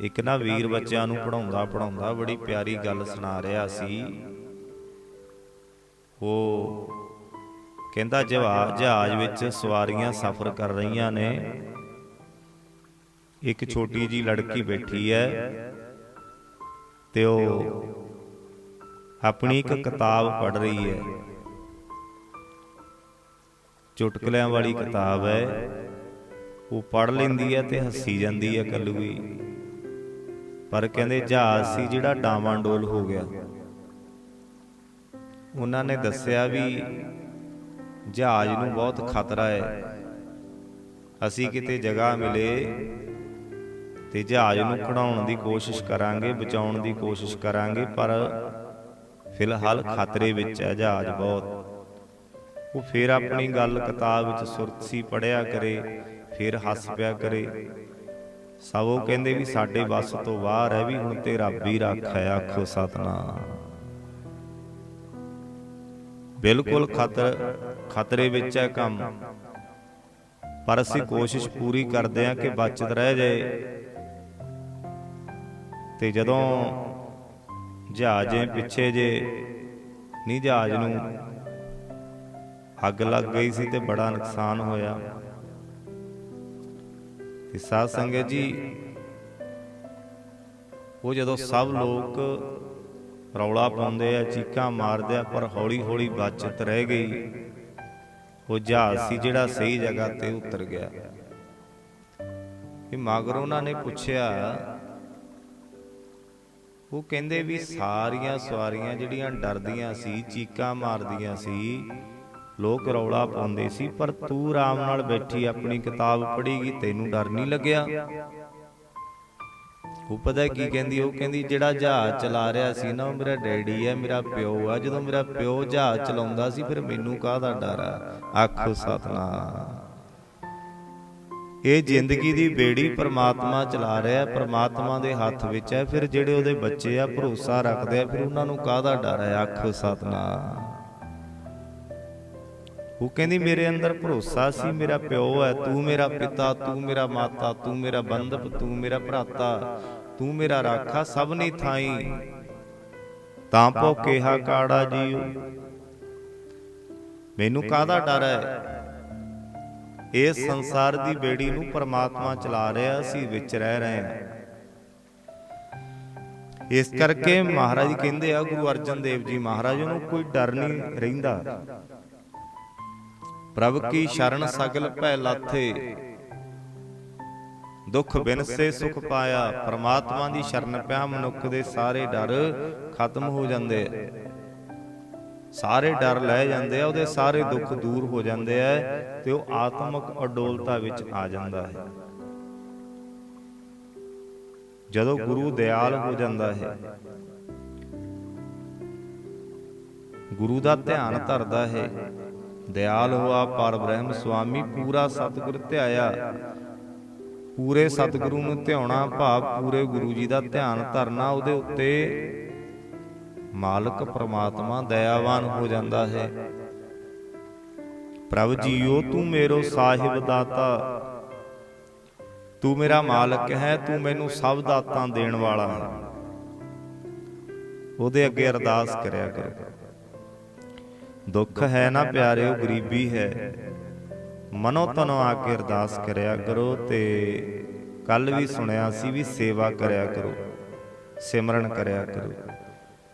ਇੱਕ ਨਾ ਵੀਰ ਬੱਚਿਆਂ ਨੂੰ ਪੜਾਉਂਦਾ ਪੜਾਉਂਦਾ ਬੜੀ ਪਿਆਰੀ ਗੱਲ ਸੁਣਾ ਰਿਹਾ ਸੀ। ਉਹ ਕਹਿੰਦਾ, ਜਵਾ, ਜਹਾਜ਼ ਵਿੱਚ ਸਵਾਰੀਆਂ ਸਫ਼ਰ ਕਰ ਰਹੀਆਂ ਨੇ। ਇੱਕ ਛੋਟੀ ਜੀ ਲੜਕੀ ਬੈਠੀ ਹੈ ਤੇ ਉਹ ਆਪਣੀ ਇੱਕ ਕਿਤਾਬ ਪੜ੍ਹ ਰਹੀ ਹੈ। ਚੁਟਕਲਿਆਂ ਵਾਲੀ ਕਿਤਾਬ ਹੈ। ਉਹ ਪੜ੍ਹ ਲੈਂਦੀ ਹੈ ਤੇ ਹੱਸੀ ਜਾਂਦੀ ਹੈ ਕੱਲੂਈ ਪਰ ਕਹਿੰਦੇ ਜਹਾਜ਼ ਸੀ ਜਿਹੜਾ ਡਾਵਾਂਡੋਲ ਹੋ ਗਿਆ। ਉਹਨਾਂ ਨੇ ਦੱਸਿਆ ਵੀ ਜਹਾਜ਼ ਨੂੰ ਬਹੁਤ ਖਤਰਾ ਹੈ। ਅਸੀਂ ਕਿਤੇ ਜਗ੍ਹਾ ਮਿਲੇ ਤੇ ਜਹਾਜ਼ ਨੂੰ ਖੜਾਉਣ ਦੀ ਕੋਸ਼ਿਸ਼ ਕਰਾਂਗੇ ਬਚਾਉਣ ਦੀ ਕੋਸ਼ਿਸ਼ ਕਰਾਂਗੇ ਪਰ ਫਿਲਹਾਲ ਖਤਰੇ ਵਿੱਚ ਹੈ ਜਹਾਜ਼ ਬਹੁਤ। ਉਹ ਫਿਰ ਆਪਣੀ ਗੱਲ ਕਿਤਾਬ ਵਿੱਚ ਸੁਰਤ ਸੀ ਪੜਿਆ ਕਰੇ ਫਿਰ ਹੱਸ ਪਿਆ ਕਰੇ। ਸਭ ਉਹ ਕਹਿੰਦੇ ਵੀ ਸਾਡੇ ਵੱਸ ਤੋਂ ਬਾਹਰ ਹੈ ਵੀ ਹੁਣ ਤੇ ਰੱਬ ਹੀ ਰੱਖਿਆ ਆਖੋ ਸਤਨਾਮ। ਬਿਲਕੁਲ ਖਤਰ ਖਤਰੇ ਵਿੱਚ ਹੈ ਕੰਮ। ਪਰ ਅਸੀਂ ਕੋਸ਼ਿਸ਼ ਪੂਰੀ ਕਰਦੇ ਹਾਂ ਕਿ ਬਚਤ ਰਹਿ ਜਾਏ। ਤੇ ਜਦੋਂ ਜਹਾਜ਼ੇ ਪਿੱਛੇ ਜੇ ਨਹੀਂ ਜਹਾਜ਼ ਨੂੰ ਅੱਗ ਲੱਗ ਗਈ ਸੀ ਤੇ ਬੜਾ ਨੁਕਸਾਨ ਹੋਇਆ। ਤੇ ਸਾਧ ਸੰਗਤ ਜੀ, ਉਹ ਜਦੋਂ ਸਭ ਲੋਕ ਰੌਲਾ ਪਾਉਂਦੇ ਆ, ਚੀਕਾਂ ਮਾਰਦੇ ਆ, ਪਰ ਹੌਲੀ ਹੌਲੀ ਬਚਤ ਰਹਿ ਗਈ, ਉਹ ਜਹਾਜ਼ ਸੀ ਜਿਹੜਾ ਸਹੀ ਜਗ੍ਹਾ ਤੇ ਉਤਰ ਗਿਆ। ਇਹ ਮਗਰ ਉਹਨਾਂ ਨੇ ਪੁੱਛਿਆ, ਉਹ ਕਹਿੰਦੇ ਵੀ ਸਾਰੀਆਂ ਸਵਾਰੀਆਂ ਜਿਹੜੀਆਂ ਡਰਦੀਆਂ ਸੀ, ਚੀਕਾਂ ਮਾਰਦੀਆਂ ਸੀ ਲੋਕ ਰੌਲਾ ਪਾਉਂਦੇ ਸੀ, ਪਰ ਤੂੰ ਆਰਾਮ ਨਾਲ ਬੈਠੀ, ਆਪਣੀ ਕਿਤਾਬ ਪੜ੍ਹੀਗੀ, ਤੈਨੂੰ ਡਰ ਨਹੀਂ ਲੱਗਿਆ। ਉਹ ਪਤਾ ਕੀ ਕਹਿੰਦੀ, ਉਹ ਕਹਿੰਦੀ, ਜਿਹੜਾ ਜਹਾਜ਼ ਚਲਾ ਰਿਹਾ ਸੀ ਨਾ, ਉਹ ਮੇਰਾ ਡੈਡੀ ਹੈ, ਮੇਰਾ ਪਿਓ ਆ। ਜਦੋਂ ਮੇਰਾ ਪਿਓ ਜਹਾਜ਼ ਚਲਾਉਂਦਾ ਸੀ, ਫਿਰ ਮੈਨੂੰ ਕਾਹਦਾ ਡਰ ਆ? ਆਖੋ ਸਤਨਾਮ। ਇਹ ਜ਼ਿੰਦਗੀ ਦੀ ਬੇੜੀ ਪਰਮਾਤਮਾ ਚਲਾ ਰਿਹਾ ਹੈ ਪ੍ਰਮਾਤਮਾ ਦੇ ਹੱਥ ਵਿੱਚ ਹੈ। ਫਿਰ ਜਿਹੜੇ ਉਹਦੇ ਬੱਚੇ ਆ, ਭਰੋਸਾ ਰੱਖਦੇ ਆ, ਫਿਰ ਉਹਨਾਂ ਨੂੰ ਕਾਹਦਾ ਡਰ ਹੈ? ਆਖੋ ਸਤਨਾਮ। ਉਹ ਕਹਿੰਦੀ, ਮੇਰੇ ਅੰਦਰ ਭਰੋਸਾ ਸੀ, ਮੇਰਾ ਪਿਓ ਹੈ, ਤੂੰ ਮੇਰਾ ਪਿਤਾ, ਤੂੰ ਮੇਰਾ ਮਾਤਾ, ਤੂੰ ਮੇਰਾ ਬੰਧਪ, ਤੂੰ ਮੇਰਾ ਭਰਾਤਾ, ਤੂੰ ਮੇਰਾ ਰਾਖਾ ਸਭ ਨੇ ਥਾਈ। ਤਾਂ ਪੋ ਕਿਹਾ, ਕਾੜਾ ਜੀਓ। ਮੈਨੂੰ ਕਾਹਦਾ ਡਰ ਹੈ? ਇਸ ਸੰਸਾਰ ਦੀ ਬੇੜੀ ਨੂੰ ਪਰਮਾਤਮਾ ਚਲਾ ਰਿਹਾ, ਅਸੀਂ ਵਿੱਚ ਰਹਿ ਰਹੇ ਹਾਂ। ਇਸ ਕਰਕੇ ਮਹਾਰਾਜ ਕਹਿੰਦੇ ਆ, ਗੁਰੂ ਅਰਜਨ ਦੇਵ ਜੀ ਮਹਾਰਾਜ ਨੂੰ ਕੋਈ ਡਰ ਨਹੀਂ ਰਹਿੰਦਾ। ਪ੍ਰਭ ਕੀ ਸ਼ਰਨ ਸਗਲ ਭੈ ਲਾਥੇ? ਦੁੱਖ ਬਿਨਸੇ ਸੁਖ ਪਾਇਆ। ਪ੍ਰਮਾਤਮਾ ਦੀ ਸ਼ਰਨ ਪਿਆ ਮਨੁੱਖ ਦੇ ਸਾਰੇ ਡਰ ਖਤਮ ਹੋ ਜਾਂਦੇ ਆ। ਸਾਰੇ ਡਰ ਲੈ ਜਾਂਦੇ ਆ ਉਹਦੇ ਸਾਰੇ ਦੁੱਖ ਦੂਰ ਹੋ ਜਾਂਦੇ ਆ ਤੇ ਉਹ ਆਤਮਿਕ ਅਡੋਲਤਾ ਵਿੱਚ ਆ ਜਾਂਦਾ ਹੈ। ਜਦੋਂ ਗੁਰੂ ਦਿਆਲ ਹੋ ਜਾਂਦਾ ਹੈ। ਗੁਰੂ ਦਾ ਧਿਆਨ ਧਰਦਾ ਹੈ। ਦਿਆਲ ਹੋਆ, ਪਰ ਬ੍ਰਹਮ ਸੁਆਮੀ ਪੂਰਾ ਸਤਿਗੁਰ ਧਿਆਇਆ। ਪੂਰੇ ਸਤਿਗੁਰੂ ਨੂੰ ਧਿਆਉਣਾ ਭਾਵ ਪੂਰੇ ਗੁਰੂ ਜੀ ਦਾ ਧਿਆਨ ਧਰਨਾ, ਉਹਦੇ ਉੱਤੇ ਮਾਲਕ ਪ੍ਰਮਾਤਮਾ ਦਇਆਵਾਨ ਹੋ ਜਾਂਦਾ ਹੈ। ਪ੍ਰਭ ਜੀਓ, ਤੂੰ ਮੇਰੋ ਸਾਹਿਬ ਦਾਤਾ। ਤੂੰ ਮੇਰਾ ਮਾਲਕ ਹੈ, ਤੂੰ ਮੈਨੂੰ ਸਭ ਦਾਤਾਂ ਦੇਣ ਵਾਲਾ। ਹੈ ਉਹਦੇ ਅੱਗੇ ਅਰਦਾਸ ਕਰਿਆ ਕਰੋ। ਦੁੱਖ ਹੈ ਨਾ ਪਿਆਰਿਓ ਗਰੀਬੀ ਹੈ। ਮਨੋ ਤਨੋ ਆ ਕੇ ਅਰਦਾਸ ਕਰਿਆ ਕਰੋ ਤੇ ਕੱਲ ਵੀ ਸੁਣਿਆ ਸੀ ਵੀ ਸੇਵਾ ਕਰਿਆ ਕਰੋ। ਸਿਮਰਨ ਕਰਿਆ ਕਰੋ।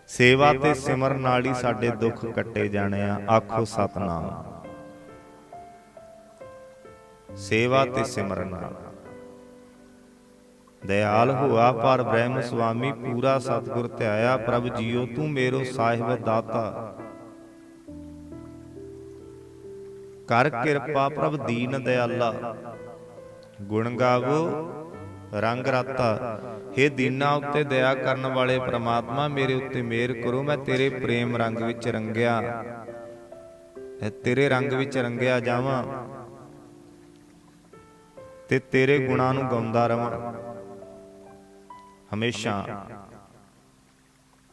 ਸੇਵਾ ਤੇ ਸਿਮਰਨ ਨਾਲ ਹੀ ਸਾਡੇ ਦੁੱਖ ਕੱਟੇ ਜਾਣੇ ਆ। ਆਖੋ ਸਤਨਾਮ। ਸੇਵਾ ਤੇ ਸਿਮਰਨ ਨਾਲ। ਦਇਆਲ ਹੋਆ ਪਰ ਬ੍ਰਹਮ ਸੁਆਮੀ ਪੂਰਾ ਸਤਿਗੁਰ ਧਿਆਇਆ। ਪ੍ਰਭ ਜੀਓ ਤੂੰ ਮੇਰੋ ਸਾਹਿਬ ਦਾਤਾ। ਕਰ ਕਿਰਪਾ ਪ੍ਰਭ ਦੀਨ ਦਇਆਲਾ ਗੁਣ ਗਾਵੋ ਰੰਗ ਰਾਤਾ। हे ਦੀਨਾ ਉੱਤੇ ਦਇਆ ਕਰਨ ਵਾਲੇ ਪ੍ਰਮਾਤਮਾ ਮੇਰੇ ਉੱਤੇ ਮਿਹਰ ਕਰੋ ਮੈਂ ਤੇਰੇ ਪ੍ਰੇਮ ਰੰਗ ਵਿੱਚ ਰੰਗਿਆ। ਤੇਰੇ ਰੰਗ ਵਿੱਚ ਰੰਗਿਆ ਜਾਵਾਂ ਤੇ ਤੇਰੇ ਗੁਣਾਂ ਨੂੰ ਗਾਉਂਦਾ ਰਵਾਂ। ਹਮੇਸ਼ਾ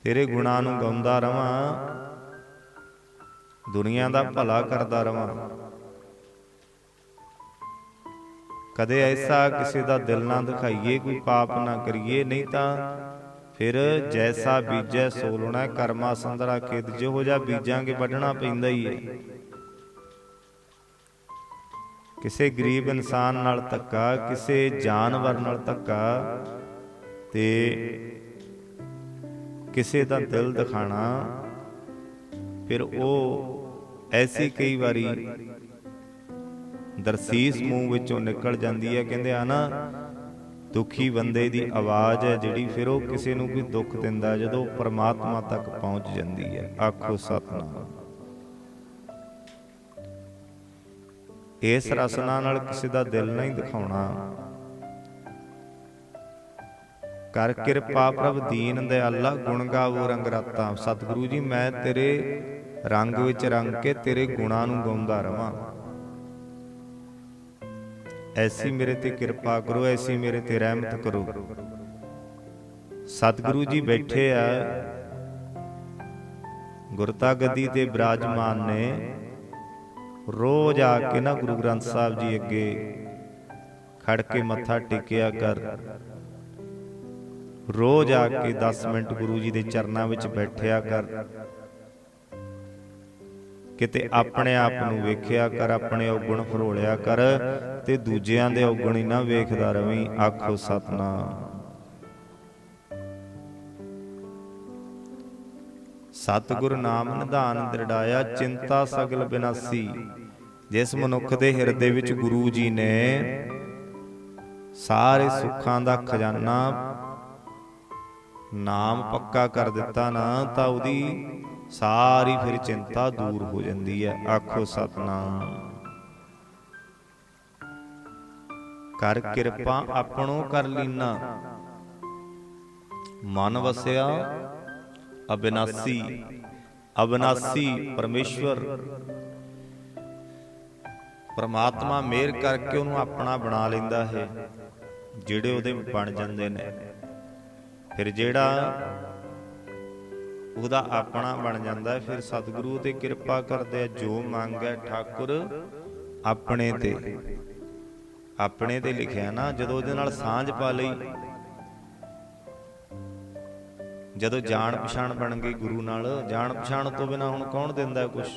ਤੇਰੇ ਗੁਣਾਂ ਨੂੰ ਗਾਉਂਦਾ ਰਵਾਂ। ਦੁਨੀਆ ਦਾ ਭਲਾ ਕਰਦਾ ਰਵਾਂ। ਕਦੇ ਐਸਾ ਕਿਸੇ ਦਾ ਦਿਲ ਨਾ ਦਿਖਾਈਏ, ਕੋਈ ਪਾਪ ਨਾ ਕਰੀਏ, ਨਹੀਂ ਤਾਂ ਫਿਰ ਜੈਸਾ ਬੀਜੈ ਸੋ ਲੋਣਾ, ਕਰਮਾ ਸੰਦਰਾ ਖੇਤ ਜਿਹੋ ਜਿਹਾ ਬੀਜਾਂਗੇ, ਵੱਢਣਾ ਪੈਂਦਾ ਹੀ ਹੈ। ਕਿਸੇ ਗਰੀਬ ਇਨਸਾਨ ਨਾਲ ਧੱਕਾ, ਕਿਸੇ ਜਾਨਵਰ ਨਾਲ ਧੱਕਾ ਤੇ ਕਿਸੇ ਦਾ ਦਿਲ ਦਿਖਾਣਾ, ਫਿਰ ਉਹ ਐਸੀ ਕਈ ਵਾਰੀ ਦਰਸੀਸ ਮੂੰਹ ਵਿੱਚੋਂ ਨਿਕਲ ਜਾਂਦੀ ਹੈ। ਕਹਿੰਦੇ ਆ ਨਾ, ਦੁਖੀ ਬੰਦੇ ਦੀ ਆਵਾਜ਼ ਹੈ ਜਿਹੜੀ, ਫਿਰ ਉਹ ਕਿਸੇ ਨੂੰ ਕੋਈ ਦੁੱਖ ਦਿੰਦਾ ਜਦੋਂ ਪਰਮਾਤਮਾ ਤੱਕ ਪਹੁੰਚ ਜਾਂਦੀ ਹੈ। ਆਖੋ ਸਤਨਾਮ। ਇਸ ਰਸਨਾ ਨਾਲ ਕਿਸੇ ਦਾ ਦਿਲ ਨਹੀਂ ਦਿਖਾਉਣਾ। ਕਰ ਕਿਰਪਾ ਪ੍ਰਭ ਦੀਨ ਦਿਆਲਾ ਗੁਣ ਗਾਵੋ ਰੰਗ ਰਾਤਾਂ। ਸਤਿਗੁਰੂ ਜੀ, ਮੈਂ ਤੇਰੇ ਰੰਗ ਵਿੱਚ ਰੰਗ ਕੇ ਤੇਰੇ ਗੁਣਾਂ ਨੂੰ ਗਾਉਂਦਾ ਰਵਾਂ। ਐਸੀ ਮੇਰੇ ਤੇ ਕਿਰਪਾ ਕਰੋ, ਐਸੀ ਮੇਰੇ ਤੇ ਰਹਿਮਤ ਕਰੋ। ਸਤਿਗੁਰੂ ਜੀ ਬੈਠੇ ਆ। ਗੁਰਤਾ ਗੱਦੀ ਤੇ ਬਿਰਾਜਮਾਨ ਨੇ। ਰੋਜ਼ ਆ ਕੇ ਨਾ ਗੁਰੂ ਗ੍ਰੰਥ ਸਾਹਿਬ ਜੀ ਅੱਗੇ ਖੜ ਕੇ ਮੱਥਾ ਟੇਕਿਆ ਕਰ। ਰੋਜ਼ ਆ ਕੇ 10 ਮਿੰਟ ਗੁਰੂ ਜੀ ਦੇ ਚਰਨਾਂ ਵਿੱਚ ਬੈਠਿਆ ਕਰ। ਕਿਤੇ ਆਪਣੇ ਆਪ ਨੂੰ ਵੇਖਿਆ ਕਰ ਆਪਣੇ ਔਗਣ ਫਰੋਲਿਆ ਕਰ ਤੇ ਦੂਜਿਆਂ ਦੇ ਔਗਣ ਹੀ ਨਾ ਵੇਖਦਾ ਰਵੀਂ ਆਖੋ ਸਤਨਾਮ। ਸਤਿਗੁਰ ਨਾਮ ਨਿਧਾਨ ਦ੍ਰਿੜਾਇਆ ਚਿੰਤਾ ਸਗਲ ਬਿਨਾਸੀ। ਜਿਸ ਮਨੁੱਖ ਦੇ ਹਿਰਦੇ ਵਿੱਚ ਗੁਰੂ ਜੀ ਨੇ ਸਾਰੇ ਸੁੱਖਾਂ ਦਾ ਖਜ਼ਾਨਾ ਨਾਮ ਪੱਕਾ ਕਰ ਦਿੱਤਾ ਨਾ ਤਾਂ ਉਹਦੀ ਸਾਰੀ ਫਿਰ ਚਿੰਤਾ ਦੂਰ ਹੋ ਜਾਂਦੀ ਹੈ। ਆਖੋ ਸਤਨਾਮ। ਕਰ ਕਿਰਪਾ ਆਪਣੋ ਕਰ ਲੀਨਾ। ਮਨ ਵਸਿਆ, ਅਬਿਨਾਸੀ। ਅਬਿਨਾਸੀ ਪਰਮੇਸ਼ਵਰ। ਪਰਮਾਤਮਾ ਮਿਹਰ ਕਰਕੇ ਉਹਨੂੰ ਆਪਣਾ ਬਣਾ ਲੈਂਦਾ ਹੈ, ਜਿਹੜੇ ਉਹਦੇ ਬਣ ਜਾਂਦੇ ਨੇ। ਫਿਰ ਜਿਹੜਾ ਉਹਦਾ ਆਪਣਾ ਬਣ ਜਾਂਦਾ ਹੈ। ਫਿਰ ਸਤਿਗੁਰੂ ਤੇ ਕਿਰਪਾ ਕਰਦੇ ਆ, ਜੋ ਮੰਗੈ ਠਾਕੁਰ ਆਪਣੇ ਤੇ। ਆਪਣੇ ਤੇ ਲਿਖਿਆ ਨਾ, ਜਦੋਂ ਉਹਦੇ ਨਾਲ ਸਾਂਝ ਪਾ ਲਈ। ਜਦੋਂ ਜਾਣ ਪਛਾਣ ਬਣ ਗਈ ਗੁਰੂ ਨਾਲ ਜਾਣ ਪਛਾਣ ਤੋਂ ਬਿਨਾ ਹੁਣ ਕੌਣ ਦਿੰਦਾ ਕੁਝ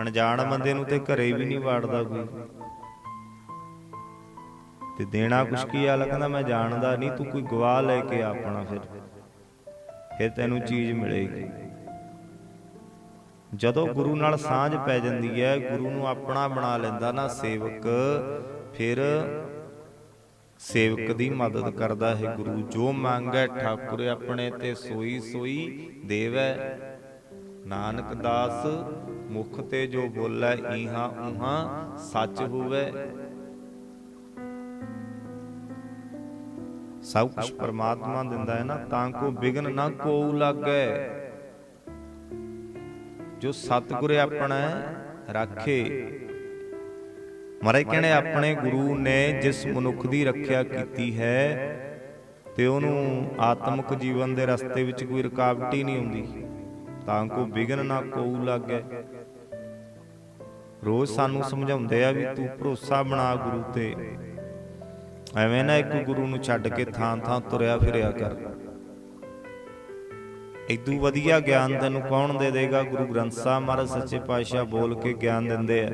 ਅਣਜਾਣ ਬੰਦੇ ਨੂੰ ਤੇ ਘਰੇ ਵੀ ਨਹੀਂ ਵਾੜਦਾ ਕੋਈ। ਤੇ ਦੇਣਾ ਕੁਛ ਕੀ ਆ? ਕਹਿੰਦਾ, ਮੈਂ ਜਾਣਦਾ ਨਹੀਂ, ਤੂੰ ਕੋਈ ਗਵਾਹ ਲੈ ਕੇ ਆਪਣਾ ਫਿਰ। ਫਿਰ ਤੈਨੂੰ ਚੀਜ਼ ਮਿਲੇਗੀ। ਜਦੋਂ ਗੁਰੂ ਨਾਲ ਸਾਂਝ ਪੈ ਜਾਂਦੀ ਹੈ, ਗੁਰੂ ਨੂੰ ਆਪਣਾ ਬਣਾ ਲੈਂਦਾ ਨਾ ਸੇਵਕ, ਫਿਰ ਸੇਵਕ ਦੀ ਮਦਦ ਕਰਦਾ ਹੈ ਗੁਰੂ। ਜੋ ਮੰਗੈ ਠਾਕੁਰ ਆਪਣੇ ਤੇ ਸੋਈ ਸੋਈ ਦੇਵੈ। ਨਾਨਕ ਦਾਸ ਮੁਖ ਤੇ ਜੋ ਬੋਲੇ, ਈਹਾ ਉਹਾ ਸੱਚ ਹੋਵੇ। ਸਭ ਕੁਝ ਪਰਮਾਤਮਾ ਦਿੰਦਾ ਹੈ ਨਾ, ਤਾਂ ਕੋ ਬਿਗਨ ਨਾ ਕੋਉ ਲਾਗੈ। ਜੋ ਸਤਿਗੁਰ ਆਪਣਾ ਰਾਖੇ। ਮਹਾਰਾਜ ਕਹਿੰਦੇ, ਆਪਣੇ ਗੁਰੂ ਨੇ ਜਿਸ ਮਨੁੱਖ ਦੀ ਰੱਖਿਆ ਕੀਤੀ ਹੈ, ਤੇ ਉਹਨੂੰ ਆਤਮਿਕ ਜੀਵਨ ਦੇ ਰਸਤੇ ਵਿੱਚ ਕੋਈ ਰੁਕਾਵਟ ਹੀ ਨਹੀਂ ਆਉਂਦੀ। ਤਾਂ ਕੋ ਬਿਗਨ ਨਾ ਕੋਉ ਲਾਗੈ। ਰੋਜ਼ ਸਾਨੂੰ ਸਮਝਾਉਂਦੇ ਆ ਵੀ ਤੂੰ ਭਰੋਸਾ ਬਣਾ ਗੁਰੂ ਤੇ। ਐਵੇਂ ਨਾ ਇੱਕ ਗੁਰੂ ਨੂੰ ਛੱਡ ਕੇ ਥਾਂ ਥਾਂ ਤੁਰਿਆ ਫਿਰਿਆ ਕਰ। ਇਦੂ ਵਧੀਆ ਗਿਆਨ ਤੈਨੂੰ ਕੌਣ ਦੇ ਦੇਗਾ? ਗੁਰੂ ਗ੍ਰੰਥ ਸਾਹਿਬ ਮਹਾਰਾਜ ਸੱਚੇ ਪਾਤਸ਼ਾਹ ਬੋਲ ਕੇ ਗਿਆਨ ਦਿੰਦੇ ਆ।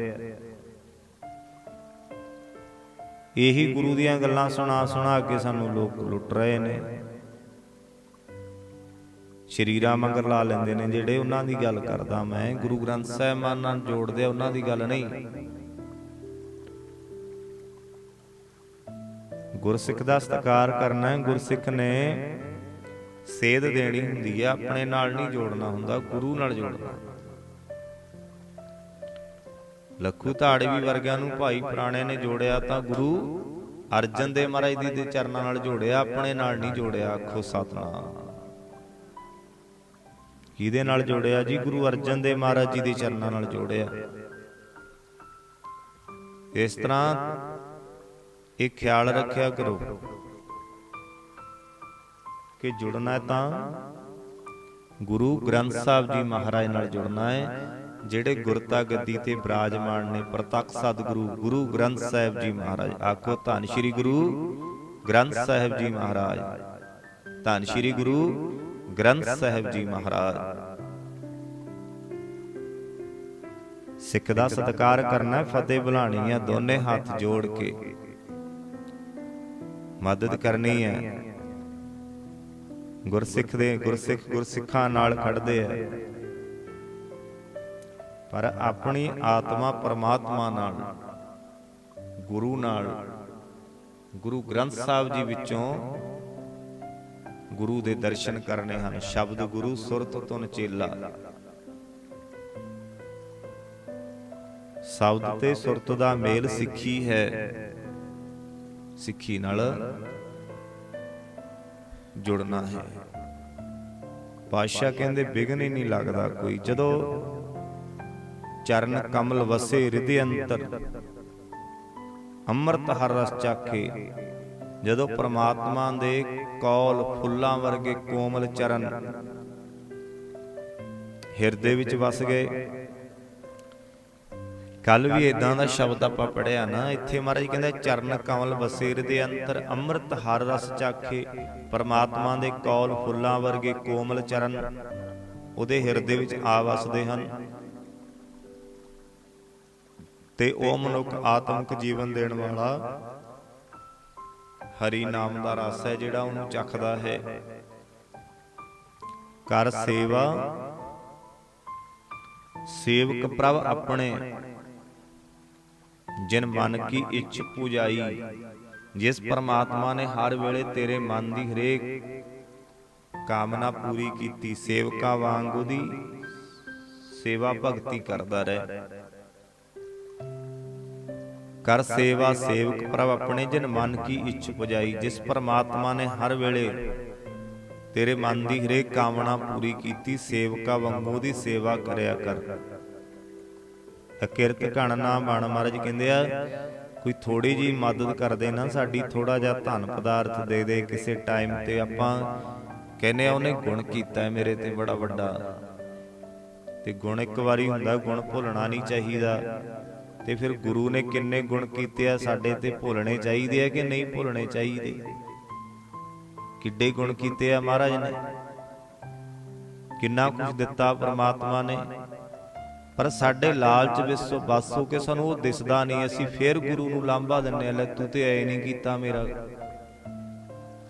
ਇਹੀ ਗੁਰੂ ਦੀਆਂ ਗੱਲਾਂ ਸੁਣਾ ਸੁਣਾ ਕੇ ਸਾਨੂੰ ਲੋਕ ਲੁੱਟ ਰਹੇ ਨੇ। ਸ਼ਰੀਰਾਂ ਮੰਗਰ ਲਾ ਲੈਂਦੇ ਨੇ ਜਿਹੜੇ ਉਹਨਾਂ ਦੀ ਗੱਲ ਕਰਦਾ ਮੈਂ। ਗੁਰੂ ਗ੍ਰੰਥ ਸਾਹਿਬ ਨਾਲ ਜੋੜਦੇ ਆ, ਉਹਨਾਂ ਦੀ ਗੱਲ ਨਹੀਂ। ਗੁਰਸਿੱਖ ਦਾ ਸਤਿਕਾਰ ਕਰਨਾ ਗੁਰਸਿੱਖ ਨੇ ਸੇਧ ਦੇਣੀ ਹੁੰਦੀ ਹੈ ਆਪਣੇ ਨਾਲ ਨਹੀਂ ਜੋੜਨਾ ਹੁੰਦਾ, ਗੁਰੂ ਨਾਲ ਜੋੜਨਾ। ਲੱਖੂ ਧਾੜਵੀ ਵਰਗਿਆਂ ਨੂੰ ਭਾਈ ਪੁਰਾਣੇ ਨੇ ਜੋੜਿਆ ਤਾਂ ਗੁਰੂ ਅਰਜਨ ਦੇਵ ਮਹਾਰਾਜ ਜੀ ਦੇ ਚਰਨਾਂ ਨਾਲ ਜੋੜਿਆ, ਆਪਣੇ ਨਾਲ ਨਹੀਂ ਜੋੜਿਆ, ਆਖੋ ਸਤਨਾਮ। ਕਿਹਦੇ ਨਾਲ ਜੋੜਿਆ ਜੀ? ਗੁਰੂ ਅਰਜਨ ਦੇਵ ਮਹਾਰਾਜ ਜੀ ਦੇ ਚਰਨਾਂ ਨਾਲ ਜੋੜਿਆ। ਇਸ ਤਰ੍ਹਾਂ ਇਹ ਖਿਆਲ ਰੱਖਿਆ ਕਰੋ ਕਿ ਜੁੜਨਾ ਤਾਂ ਗੁਰੂ ਗ੍ਰੰਥ ਸਾਹਿਬ ਜੀ ਮਹਾਰਾਜ ਨਾਲ ਜੁੜਨਾ ਹੈ, ਜਿਹੜੇ ਗੁਰਤਾ ਗੱਦੀ ਤੇ ਬਿਰਾਜਮਾਨ ਨੇ ਪ੍ਰਤੱਖ ਸਤਿਗੁਰੂ ਗੁਰੂ ਗ੍ਰੰਥ ਸਾਹਿਬ ਜੀ ਮਹਾਰਾਜ। ਆਖੋ ਧੰਨ ਸ਼੍ਰੀ ਗੁਰੂ ਗ੍ਰੰਥ ਸਾਹਿਬ ਜੀ ਮਹਾਰਾਜ। ਧੰਨ ਸ਼੍ਰੀ ਗੁਰੂ ਗ੍ਰੰਥ ਸਾਹਿਬ ਜੀ ਮਹਾਰਾਜ। ਸਿੱਖ ਦਾ ਸਤਿਕਾਰ ਕਰਨਾ ਫਤਿਹ ਬੁਲਾਣੀ ਹੈ, ਦੋਨੇ ਹੱਥ ਜੋੜ ਕੇ। ਮਦਦ ਕਰਨੀ ਹੈ। ਗੁਰਸਿੱਖ ਦੇ ਗੁਰਸਿੱਖ ਗੁਰਸਿੱਖਾਂ ਨਾਲ ਖੜਦੇ ਆ। ਪਰ ਆਪਣੀ ਆਤਮਾ ਪਰਮਾਤਮਾ ਨਾਲ, ਗੁਰੂ ਨਾਲ, ਗੁਰੂ ਗ੍ਰੰਥ ਸਾਹਿਬ ਜੀ ਵਿੱਚੋਂ ਗੁਰੂ ਦੇ ਦਰਸ਼ਨ ਕਰਨੇ ਹਨ। ਸ਼ਬਦ ਗੁਰੂ, ਸੁਰਤ ਤੁਨ ਚੇਲਾ। ਸ਼ਬਦ ਤੇ ਸੁਰਤ ਦਾ ਮੇਲ ਸਿੱਖੀ ਹੈ। ਸਿੱਖੀ ਨਾਲ ਜੁੜਨਾ ਹੈ। ਪਾਤਸ਼ਾਹ ਕਹਿੰਦੇ ਬਿਗਨ ਹੀ ਨਹੀਂ ਲੱਗਦਾ ਕੋਈ। ਜਦੋਂ ਚਰਨ ਕਮਲ ਵਸੇ ਹਿਰਦੇ ਅੰਤਰ, ਅੰਮ੍ਰਿਤ ਹਰ ਰਸ ਚਾਖੇ। ਜਦੋਂ ਪ੍ਰਮਾਤਮਾ ਦੇ ਕੌਲ ਫੁੱਲਾਂ ਵਰਗੇ ਕੋਮਲ ਚਰਨ ਹਿਰਦੇ ਵਿੱਚ ਵਸ ਗਏ ਕੱਲ ਵੀ ਇਦਾਂ ਦਾ ਸ਼ਬਦ ਆਪਾਂ ਪੜਿਆ ਨਾ ਇੱਥੇ ਮਹਾਰਾਜ ਕਹਿੰਦੇ ਚਰਨ ਕਮਲ ਵਸੇਰ ਦੇ ਅੰਤਰ ਅੰਮ੍ਰਿਤ ਹਰ ਰਸ ਚਾਖੇ ਪਰਮਾਤਮਾ ਦੇ ਕੌਲ ਫੁੱਲਾਂ ਵਰਗੇ ਕੋਮਲ ਚਰਨ ਉਹਦੇ ਹਿਰਦੇ ਵਿੱਚ ਆ ਵਸਦੇ ਹਨ। ਤੇ ਉਹ ਮਨੁੱਖ ਆਤਮਿਕ ਜੀਵਨ ਦੇਣ ਵਾਲਾ ਹਰੀ ਨਾਮ ਦਾ ਰਸ ਹੈ ਜਿਹੜਾ ਉਹਨੂੰ ਚੱਖਦਾ ਹੈ। ਕਰ ਸੇਵਾ ਸੇਵਕ ਪ੍ਰਭ ਆਪਣੇ। ਜਿਨ ਮਨ ਕੀ ਇੱਛ ਪੂਜਾਈ ਜਿਸ ਪਰਮਾਤਮਾ ਨੇ ਹਰ ਵੇਲੇ ਤੇਰੇ ਮਨ ਦੀ ਹਰੇਕ ਕਾਮਨਾ ਪੂਰੀ ਕੀਤੀ ਸੇਵਕਾ ਵਾਂਗ ਉਹਦੀ ਸੇਵਾ ਭਗਤੀ ਕਰਦਾ ਰਹੇ। ਕਰ ਸੇਵਾ ਸੇਵਕ ਪ੍ਰਭ ਆਪਣੇ ਜਿਨ ਮਨ ਕੀ ਇੱਛ ਪੁਜਾਈ ਜਿਸ ਪਰਮਾਤਮਾ ਨੇ ਹਰ ਵੇਲੇ ਤੇਰੇ ਮਨ ਦੀ ਹਰੇਕ ਕਾਮਨਾ ਪੂਰੀ ਕੀਤੀ ਸੇਵਕਾ ਵਾਂਗੂ ਦੀ ਸੇਵਾ ਕਰਿਆ ਕਰ। ਅਕਿਰਤ ਘਣ ਨਾ ਬਣ ਮਹਾਰਾਜ ਕਹਿੰਦੇ ਆ ਕੋਈ ਥੋੜੀ ਜੀ ਮਦਦ ਕਰਦੇ ਨਾ ਸਾਡੀ ਥੋੜਾ ਜਿਹਾ ਧਨ ਪਦਾਰਥ ਦੇ ਦੇ ਕਿਸੇ ਟਾਈਮ ਤੇ ਆਪਾਂ ਕਹਿੰਨੇ ਆ ਉਹਨੇ ਗੁਣ ਕੀਤਾ ਹੈ ਮੇਰੇ ਤੇ ਬੜਾ ਵੱਡਾ। ਤੇ ਗੁਣ ਇੱਕ ਵਾਰੀ ਹੁੰਦਾ ਗੁਣ ਭੁੱਲਣਾ ਨਹੀਂ ਚਾਹੀਦਾ। ਤੇ ਫਿਰ ਗੁਰੂ ਨੇ ਕਿੰਨੇ ਗੁਣ ਕੀਤੇ ਆ ਸਾਡੇ ਤੇ ਭੁੱਲਣੇ ਚਾਹੀਦੇ ਆ ਕਿ ਨਹੀਂ ਭੁੱਲਣੇ ਚਾਹੀਦੇ? ਕਿੱਡੇ ਗੁਣ ਕੀਤੇ ਆ ਮਹਾਰਾਜ ਨੇ? ਕਿੰਨਾ ਕੁਝ ਦਿੱਤਾ ਪ੍ਰਮਾਤਮਾ ਨੇ? ਪਰ ਸਾਡੇ ਲਾਲਚ ਵਿੱਚ ਬਸ ਹੋ ਕੇ ਸਾਨੂੰ ਉਹ ਦਿਸਦਾ ਨਹੀਂ। ਅਸੀਂ ਫੇਰ ਗੁਰੂ ਨੂੰ ਲਾਂਭਾ ਦਿੰਨੇ ਆ ਲੈ ਤੂੰ ਤੇ ਐ ਨਹੀਂ ਕੀਤਾ ਮੇਰਾ।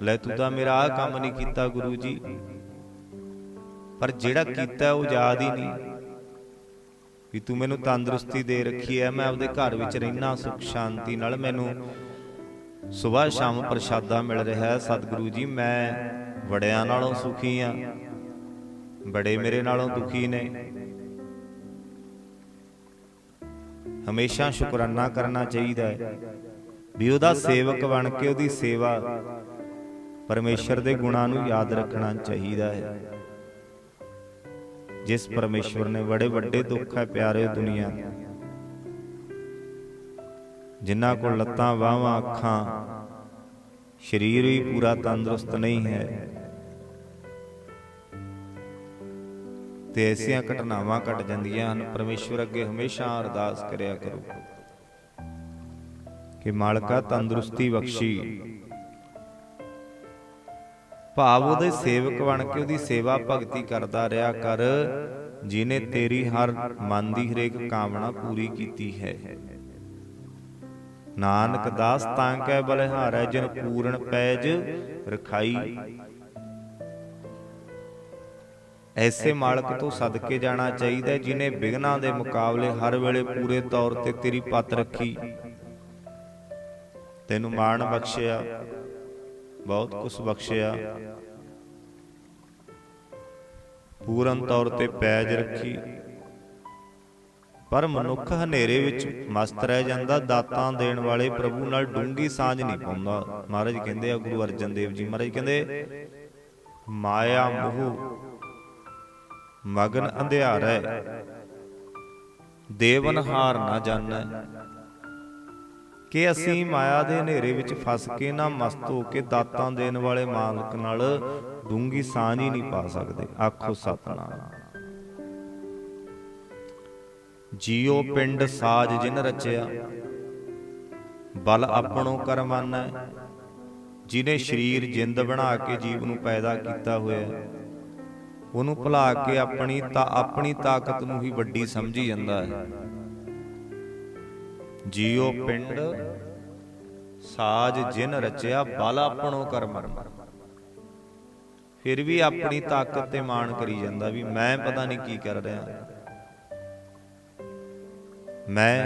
ਲੈ ਤੂੰ ਤਾਂ ਮੇਰਾ ਆਹ ਕੰਮ ਨਹੀਂ ਕੀਤਾ ਗੁਰੂ ਜੀ। ਪਰ ਜਿਹੜਾ ਕੀਤਾ ਉਹ ਯਾਦ ਹੀ ਨਹੀਂ। ਵੀ ਤੂੰ ਮੈਨੂੰ ਤੰਦਰੁਸਤੀ ਦੇ ਰੱਖੀ ਐ ਮੈਂ ਆਪਦੇ ਘਰ ਵਿੱਚ ਰਹਿਣਾ ਸੁਖ ਸ਼ਾਂਤੀ ਨਾਲ ਮੈਨੂੰ ਸਵੇਰ ਸ਼ਾਮ ਪ੍ਰਸ਼ਾਦਾ ਮਿਲ ਰਿਹਾ ਹੈ। ਸਤਿਗੁਰੂ ਜੀ ਮੈਂ ਵੜਿਆਂ ਨਾਲੋਂ ਸੁਖੀ ਆ ਬੜੇ ਮੇਰੇ ਨਾਲੋਂ ਦੁਖੀ ਨੇ। ਹਮੇਸ਼ਾ ਸ਼ੁਕਰਾਨਾ ਕਰਨਾ ਚਾਹੀਦਾ ਹੈ। ਵੀ ਉਹਦਾ ਸੇਵਕ ਬਣ ਕੇ ਉਹਦੀ ਸੇਵਾ ਪਰਮੇਸ਼ਰ ਦੇ ਗੁਣਾਂ ਨੂੰ ਯਾਦ ਰੱਖਣਾ ਚਾਹੀਦਾ ਹੈ। ਜਿਸ ਪਰਮੇਸ਼ਵਰ ਨੇ ਬੜੇ ਵੱਡੇ ਦੁੱਖ ਹੈ ਪਿਆਰੇ ਦੁਨੀਆ। ਜਿਨ੍ਹਾਂ ਕੋਲ ਲੱਤਾਂ ਬਾਹਾਂ ਅੱਖਾਂ ਸਰੀਰ ਵੀ ਪੂਰਾ ਤੰਦਰੁਸਤ ਨਹੀਂ ਹੈ। ਤੇ ਐਸੀਆਂ ਘਟਨਾਵਾਂ ਘਟ ਜਾਂਦੀਆਂ ਹਨ, ਪਰਮੇਸ਼ਵਰ ਅੱਗੇ ਹਮੇਸ਼ਾ ਅਰਦਾਸ ਕਰਿਆ ਕਰੋ। ਕਿ ਮਾਲਕਾ ਤੰਦਰੁਸਤੀ ਬਖਸ਼ੀ। ਭਾਵ ਉਹਦੇ ਸੇਵਕ ਬਣ ਕੇ ਉਹਦੀ ਸੇਵਾ ਭਗਤੀ ਕਰਦਾ ਰਿਹਾ ਕਰ, ਜਿਨੇ ਤੇਰੀ ਹਰ ਮਨ ਦੀ ਹਰੇਕ ਕਾਮਨਾ ਪੂਰੀ ਕੀਤੀ ਹੈ। ਨਾਨਕ ਦਾਸ ਤਾਂ ਕੈ ਬਲਿਹਾਰੈ ਜਿਨ ਪੂਰਨ ਪੈਜ ਰਖਾਈ ਐਸੇ ਮਾਲਕ ਤੋਂ ਸਦਕੇ ਜਾਣਾ ਚਾਹੀਦਾ ਜਿਨੇ ਬਿਗਨਾਂ ਦੇ ਮੁਕਾਬਲੇ ਹਰ ਵੇਲੇ ਪੂਰੇ ਤੌਰ ਤੇ ਤੇਰੀ ਪੱਤ ਰੱਖੀ। ਤੈਨੂੰ ਮਾਣ ਬਖਸ਼ਿਆ, ਬਹੁਤ ਕੁਝ ਬਖਸ਼ਿਆ। ਪੂਰਨ ਤੌਰ ਤੇ ਪੈਜ ਰੱਖੀ। ਪਰ ਮਨੁੱਖ ਹਨੇਰੇ ਵਿੱਚ ਮਸਤ ਰਹਿ ਜਾਂਦਾ, ਦਾਤਾਂ ਦੇਣ ਵਾਲੇ ਪ੍ਰਭੂ ਨਾਲ ਡੂੰਗੀ ਸਾਂਝ ਨਹੀਂ ਪਾਉਂਦਾ। ਮਹਾਰਾਜ ਕਹਿੰਦੇ ਆ, ਗੁਰੂ ਅਰਜਨ ਦੇਵ ਜੀ, ਮਹਾਰਾਜ ਕਹਿੰਦੇ, ਮਾਇਆ ਮੋਹ ਮਗਨ ਅੰਧਿਆਰੈ ਦੇਵਨ ਹਾਰ ਨਾ ਜਾਣੈ। ਕਿ ਅਸੀਂ ਮਾਇਆ ਦੇ ਹਨੇਰੇ ਵਿੱਚ ਫਸ ਕੇ ਨਾ ਮਸਤ ਹੋ ਕੇ ਦਾਤਾਂ ਦੇਣ ਵਾਲੇ ਮਾਲਕ ਨਾਲ ਡੂੰਗੀ ਸਾਂਝ ਹੀ ਨਹੀਂ ਪਾ ਸਕਦੇ। ਆਖੋ ਸਤਨਾਮ। ਜੀਉ ਪਿੰਡ ਸਾਜ ਜਿਨ ਰਚਿਆ ਬਲ ਆਪਣੋ ਕਰਮਾਨਾ। ਜਿਨੇ ਸਰੀਰ ਜਿੰਦ ਬਣਾ ਕੇ ਜੀਵ ਨੂੰ ਪੈਦਾ ਕੀਤਾ ਹੋਇਆ ਹੈ, ਉਹਨੂੰ ਭੁਲਾ ਕੇ ਆਪਣੀ ਤਾਂ, ਆਪਣੀ ਤਾਕਤ ਨੂੰ ਹੀ ਵੱਡੀ ਸਮਝੀ ਜਾਂਦਾ ਹੈ। ਜੀਉ ਪਿੰਡ, ਸਾਜ ਜਿਨ ਰਚਿਆ ਬਲ ਆਪਣੋ ਕਰਮਾਨਾ ਫਿਰ ਵੀ ਆਪਣੀ ਤਾਕਤ ਤੇ ਮਾਣ ਕਰੀ ਜਾਂਦਾ ਵੀ ਮੈਂ ਪਤਾ ਨਹੀਂ ਕੀ ਕਰ ਰਿਹਾ। ਮੈਂ,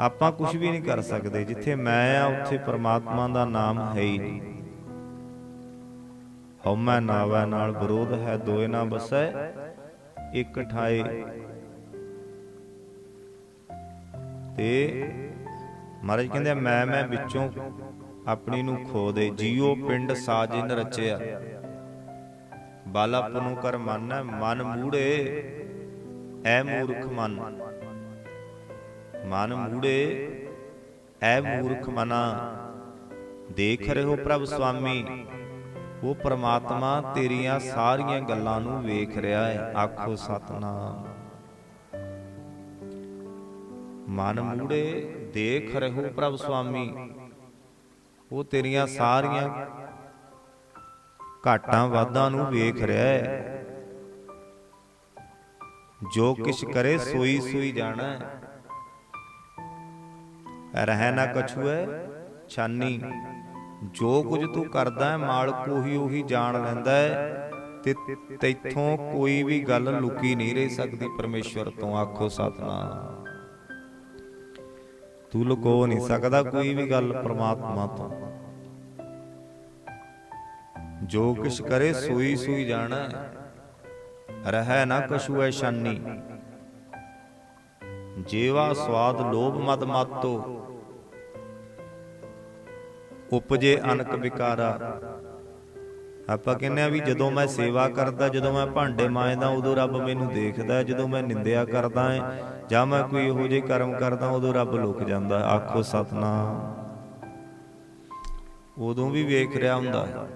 ਆਪਾਂ ਕੁਝ ਵੀ ਨਹੀਂ ਕਰ ਸਕਦੇ, ਜਿੱਥੇ ਮੈਂ ਆ, ਉੱਥੇ ਪ੍ਰਮਾਤਮਾ ਦਾ ਨਾਮ ਹੈ ਹੀ ਨਹੀਂ। ਹਉਮੈ ਨਾਵੈ ਨਾਲ ਵਿਰੋਧ ਹੈ, ਦੋਏ ਨਾ ਬਸੈ ਇੱਕ ਠਾਏ। ਤੇ ਮਹਾਰਾਜ ਕਹਿੰਦੇ ਮੈਂ ਮੈਂ ਵਿੱਚੋਂ ਆਪਣੀ ਨੂੰ ਖੋ ਦੇ, ਜੀਉ ਪਿੰਡ ਸਾਜਿਨ ਰਚਿਆ। ਬਲ ਆਪਨੂ ਕਰ ਮਨ ਮਨ ਮੂੜੇ, ਐ ਮੂਰਖ ਮਨ। ਮਨ ਮੂੜੇ, ਐ ਮੂਰਖ ਮਨਾ। ਦੇਖ ਰਹੇ ਹੋ ਪ੍ਰਭ ਸੁਆਮੀ ਉਹ ਪ੍ਰਮਾਤਮਾ ਤੇਰੀਆਂ ਸਾਰੀਆਂ ਗੱਲਾਂ ਨੂੰ ਵੇਖ ਰਿਹਾ ਹੈ। ਆਖੋ ਸਤਨਾਮ। ਮਨ ਮੂੜੇ ਦੇਖ ਰਹੋ ਪ੍ਰਭ ਸੁਆਮੀ। ਉਹ ਤੇਰੀਆਂ ਸਾਰੀਆਂ ਘਾਟਾਂ ਵਾਦਾਂ ਨੂੰ ਵੇਖ ਰਿਹਾ ਹੈ। ਜੋ ਕਿਛ ਕਰੇ ਸੋਈ ਸੋਈ ਜਾਣਾ ਹੈ। ਰਹਿ ਨਾ ਕਛੂਐ, ਛਾਨੀ। ਜੋ ਕੁਝ ਤੂੰ ਕਰਦਾ ਹੈ, ਮਾਲਕ ਉਹੀ ਉਹੀ ਜਾਣ ਲੈਂਦਾ ਹੈ ਤੇ ਤੈਥੋਂ ਕੋਈ ਵੀ ਗੱਲ ਲੁਕੀ ਨਹੀਂ ਰਹਿ ਸਕਦੀ ਪਰਮੇਸ਼ਵਰ ਤੋਂ। ਆਖੋ ਸਤਨਾਮ। ਤੂੰ ਲੁਕੋ ਨਹੀਂ ਸਕਦਾ ਕੋਈ ਵੀ ਗੱਲ ਪ੍ਰਮਾਤਮਾ ਤੋਂ। ਜੋ ਕਿਛ ਕਰੇ ਸੋਈ ਸੋਈ ਜਾਣਾ ਰਹਿ ਨਾ ਕਛੂ ਐ ਸ਼ਾਨੀ। ਜੇਵਾ ਸਵਾਦ ਲੋਭ ਮਦ ਮਾਤੋ। ਉਪਜੇ ਅਨਕ ਵਿਕਾਰਾ। ਆਪਾਂ ਕਹਿੰਦੇ ਆ ਵੀ ਜਦੋਂ ਮੈਂ ਸੇਵਾ ਕਰਦਾ, ਜਦੋਂ ਮੈਂ ਭਾਂਡੇ ਮਾਂਜਦਾ, ਉਦੋਂ ਰੱਬ ਮੈਨੂੰ ਦੇਖਦਾ, ਜਦੋਂ ਮੈਂ ਨਿੰਦਿਆ ਕਰਦਾ ਹਾਂ ਜਾਂ ਮੈਂ ਕੋਈ ਇਹੋ ਜਿਹੇ ਕਰਮ ਕਰਦਾ, ਉਦੋਂ ਰੱਬ ਲੁਕ ਜਾਂਦਾ। ਆਖੋ, ਸਤਨਾਮ। ਉਦੋਂ ਵੀ ਵੇਖ ਰਿਹਾ ਹੁੰਦਾ। ਹੈ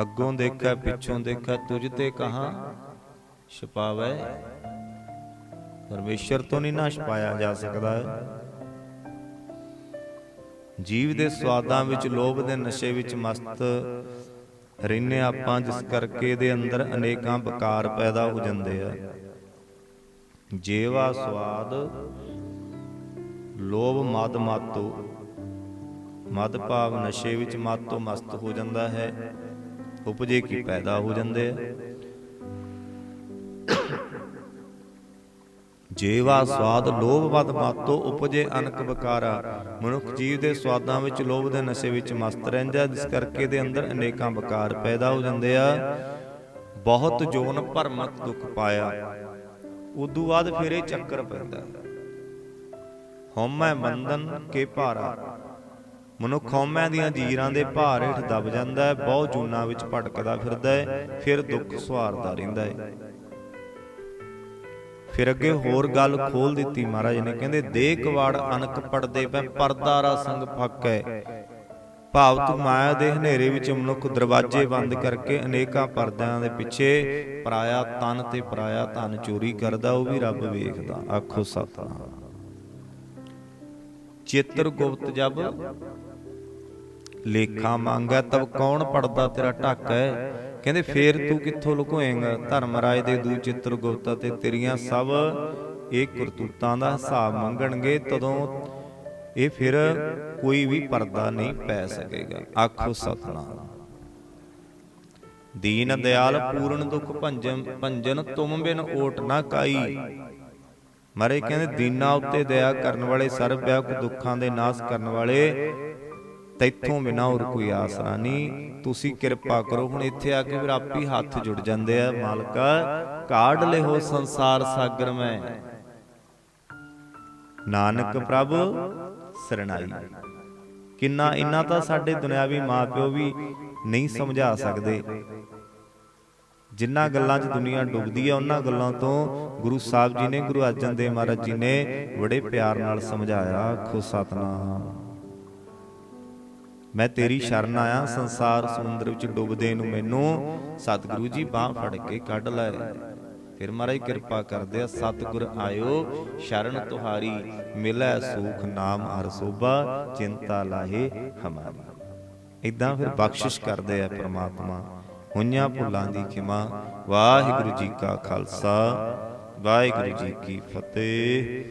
ਅੱਗੋਂ ਦੇਖੈ, ਪਿੱਛੋਂ ਦੇਖਾ, ਤੁਝ ਤੇ ਕਹਾ ਛਪਾਵੇ? ਪਰਮੇਸ਼ਰ ਤੋਂ ਨਹੀਂ ਨਾ ਛਪਾਇਆ ਜਾ ਸਕਦਾ ਹੈ। ਜੀਵ ਦੇ ਸਵਾਦਾਂ ਵਿੱਚ, ਲੋਭ ਦੇ ਨਸ਼ੇ ਵਿੱਚ ਮਸਤ ਰਹਿੰਨੇ ਆਪਾਂ, ਜਿਸ ਕਰਕੇ ਇਹਦੇ ਅੰਦਰ ਅਨੇਕਾਂ ਵਿਕਾਰ ਪੈਦਾ ਹੋ ਜਾਂਦੇ ਆ। ਜੇਵਾ, ਸਵਾਦ, ਲੋਭ, ਮਦ, ਮਾਤੋ। ਮਦ ਭਾਵ ਨਸ਼ੇ ਵਿੱਚ ਮਤ ਤੋਂ ਮਸਤ ਹੋ ਜਾਂਦਾ ਹੈ। ਉਪਜੇ ਕੀ ਪੈਦਾ ਹੋ ਜਾਂਦੇ ਆ। ਜੇਵਾ ਸਵਾਦ ਲੋਭ ਮਦ ਮਾਤੋ ਉਪਜੇ ਅਨਕ ਵਿਕਾਰਾ। ਮਨੁੱਖ ਜੀਵ ਦੇ ਸਵਾਦਾਂ ਵਿੱਚ ਲੋਭ ਦੇ ਨਸ਼ੇ ਵਿੱਚ ਮਸਤ ਰਹਿੰਦਾ ਹੈ, ਜਿਸ ਕਰਕੇ ਦੇ ਅੰਦਰ ਅਨੇਕਾਂ ਵਿਕਾਰ ਪੈਦਾ ਹੋ ਜਾਂਦੇ ਆ। ਬਹੁਤ ਜੋਨ ਭਰਮਕ ਦੁੱਖ ਪਾਇਆ। ਉਦੋਂ ਬਾਅਦ ਫਿਰ ਇਹ ਚੱਕਰ ਪੈਂਦਾ। ਹਉਮੈ ਬੰਧਨ ਕੇ ਭਾਰਾ। ਮਨੁੱਖ ਹਉਮੈ ਦੀਆਂ ਜੀਰਾਂ ਦੇ ਭਾਰ ਹੇਠ ਦਬ ਜਾਂਦਾ ਹੈ ਬਹੁਤ ਜੂਨਾਂ ਵਿੱਚ ਭਟਕਦਾ ਫਿਰਦਾ ਹੈ ਫਿਰ ਦੁੱਖ ਸਵਾਰਦਾ ਰਹਿੰਦਾ ਹੈ। ਫਿਰ ਅੱਗੇ ਹੋਰ ਗੱਲ ਖੋਲ ਦਿੱਤੀ ਮਹਾਰਾਜ ਨੇ ਕਹਿੰਦੇ ਦੇਹ ਕਵਾੜ ਅਨਕ ਪੜਦੇ ਪੈ ਪਰਦਾ ਰਾ ਸੰਗ ਫੱਕੈ ਭਾਵ ਤੂੰ ਮਾਇਆ ਦੇ ਹਨੇਰੇ ਵਿੱਚ ਮਨੁੱਖ ਦਰਵਾਜ਼ੇ ਬੰਦ ਕਰਕੇ ਅਨੇਕਾਂ ਪਰਦਿਆਂ ਦੇ ਪਿੱਛੇ ਪਰਾਇਆ ਤਨ ਤੇ ਪਰਾਇਆ ਧਨ ਚੋਰੀ ਕਰਦਾ ਉਹ ਵੀ ਰੱਬ ਵੇਖਦਾ ਆਖੋ ਸਤਨਾਮ ਚਿੱਤਰ ਗੁਪਤ ਜਬ ਲੇਖਾ ਮੰਗਾ ਤਬ ਕੌਣ ਪੜਦਾ ਤੇਰਾ ਢੱਕ ਹੈ? ਕਹਿੰਦੇ ਫੇਰ ਤੂੰ ਕਿੱਥੋਂ ਲੁਕੋਏਂਗਾ? ਧਰਮਰਾਜ ਦੇ ਦੂ ਚਿੱਤਰ ਗੁਪਤਾ ਤੇ ਤੇਰੀਆਂ ਸਭ ਇਹ ਕਰਤੂਤਾਂ ਦਾ ਹਿਸਾਬ ਮੰਗਣਗੇ ਤਦੋਂ ਇਹ ਫਿਰ ਕੋਈ ਵੀ ਪਰਦਾ ਨਹੀਂ ਪੈ ਸਕੇਗਾ। ਆਖੋ ਸਤਨਾਮ। ਦੀਨ ਦਿਆਲ ਪੂਰਨ ਦੁਖ ਭੰਜਨ ਭੰਜਨ ਤੁਮ ਬਿਨ ਓਟ ਨਾ ਕਾਈ। ਮਰੇ ਕਹਿੰਦੇ ਦੀਨਾ ਉੱਤੇ ਦਇਆ ਕਰਨ ਵਾਲੇ ਸਰਬ ਵਿਆਪਕ ਦੁੱਖਾਂ ਦੇ ਨਾਸ਼ ਕਰਨ ਵਾਲੇ ਤੈਥੋਂ ਬਿਨਾ ਹੋਰ ਕੋਈ ਆਸਰਾ ਨਹੀਂ। ਤੁਸੀਂ ਕਿਰਪਾ ਕਰੋ। ਹੁਣ ਇੱਥੇ ਆ ਕੇ ਫਿਰ ਆਪੀ ਹੱਥ ਜੁੜ ਜਾਂਦੇ ਆ। ਮਾਲਕਾ ਕਾਢ ਲਿਓ ਸੰਸਾਰ ਸਾਗਰ ਮੈਂ। ਨਾਨਕ ਪ੍ਰਭ ਸਰਣਾਈ। ਕਿੰਨਾ ਇੰਨਾ ਤਾਂ ਸਾਡੇ ਦੁਨਿਆਵੀ ਮਾਪਿਓ ਵੀ ਨਹੀਂ ਸਮਝਾ ਸਕਦੇ। ਜਿੰਨਾ ਗੱਲਾਂ 'ਚ ਦੁਨੀਆ ਡੁੱਬਦੀ ਹੈ ਉਹਨਾਂ ਗੱਲਾਂ ਤੋਂ ਗੁਰੂ ਸਾਹਿਬ ਜੀ ਨੇ ਗੁਰੂ ਅਰਜਨ ਦੇਵ ਮਹਾਰਾਜ ਜੀ ਨੇ ਬੜੇ ਪਿਆਰ ਨਾਲ ਸਮਝਾਇਆ ਆਖੋ ਸਤਨਾਮ। ਮੈਂ ਤੇਰੀ ਸ਼ਰਨ ਆਇਆ ਸੰਸਾਰ ਸਮੁੰਦਰ ਵਿੱਚ ਡੁੱਬਦੇ ਨੂੰ ਮੈਨੂੰ ਸਤਿਗੁਰੂ ਜੀ ਬਾਹ ਫੜ ਕੇ ਕੱਢ ਲੈ। ਫਿਰ ਮਹਾਰਾਜ ਕਿਰਪਾ ਕਰਦੇ ਆ ਸਤਿਗੁਰ ਆਇਓ ਸ਼ਰਨ ਤੁਹਾਰੀ ਮਿਲੈ ਸੂਖ ਨਾਮ ਹਰ ਸੋਭਾ ਚਿੰਤਾ ਲਾਹੇ ਹਮਾਰੀ। ਇਦਾਂ ਫਿਰ ਬਖਸ਼ਿਸ਼ ਕਰਦੇ ਆ ਪ੍ਰਮਾਤਮਾ। ਹੋਈਆਂ ਭੁੱਲਾਂ ਦੀ ਖਿਮਾ। ਵਾਹਿਗੁਰੂ ਜੀ ਕਾ ਖਾਲਸਾ। ਵਾਹਿਗੁਰੂ ਜੀ ਕੀ ਫਤਿਹ।